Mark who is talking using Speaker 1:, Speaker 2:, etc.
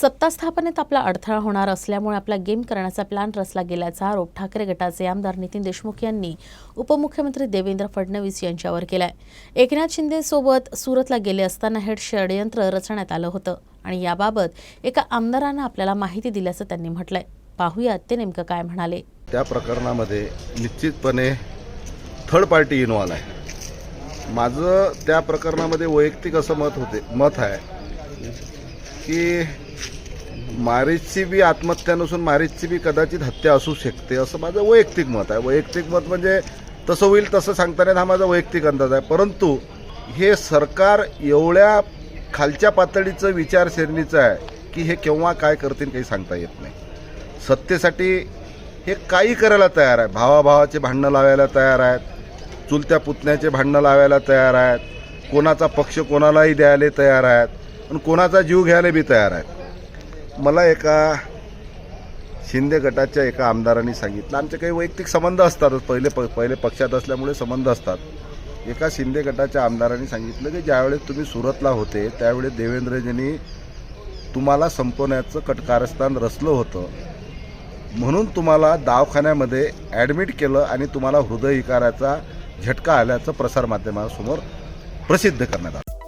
Speaker 1: सत्ता स्थापनेत आपला अडथळा होणार असल्यामुळे आपला गेम करण्याचा प्लॅन रचला गेल्याचा आरोप ठाकरे गटाचे आमदार नितीन देशमुख यांनी उपमुख्यमंत्री देवेंद्र फडणवीस यांच्यावर केलाय. एकनाथ शिंदे सोबत सुरतला गेले असताना हे षडयंत्र रचण्यात आलं होतं आणि याबाबत एका आमदारानं आपल्याला माहिती दिल्याचं त्यांनी म्हटलंय. पाहूयात ते नेमकं काय म्हणाले.
Speaker 2: त्या प्रकरणामध्ये निश्चितपणे थर्ड पार्टी इन्व्हॉल्व आहे. माझं त्या प्रकरणामध्ये वैयक्तिक असं मत होते मत आहे की मारीचची बी आत्महत्या नसून मारीचची बी कदाचित हत्या असू शकते असं माझं वैयक्तिक मत आहे. वैयक्तिक मत म्हणजे तसं होईल तसं सांगता हा माझा वैयक्तिक अंदाज आहे. परंतु हे सरकार एवढ्या खालच्या पातळीचं विचारसरणीचं आहे की हे केव्हा काय करतील काही सांगता येत नाही. सत्तेसाठी हे काही करायला तयार आहे. भावाभावाचे भांडणं लावायला तयार आहेत. चुलत्या पुतण्याचे भांडणं लावायला तयार आहेत. कोणाचा पक्ष कोणालाही द्यायला तयार आहेत. आणि कोणाचा जीव घ्यायला बी तयार आहेत. मला एका शिंदे गटाच्या एका आमदारांनी सांगितलं. आमचे काही वैयक्तिक संबंध असतातच पहिले प पहिले पक्षात असल्यामुळे संबंध असतात. एका शिंदे गटाच्या आमदारांनी सांगितलं की ज्यावेळेस तुम्ही सुरतला होते त्यावेळेस देवेंद्रजींनी तुम्हाला संपवण्याचं कटकारस्थान रचलं होतं. म्हणून तुम्हाला दवाखान्यामध्ये ॲडमिट केलं आणि तुम्हाला हृदयविकाराचा झटका आल्याचं प्रसारमाध्यमासमोर प्रसिद्ध करण्यात आलं.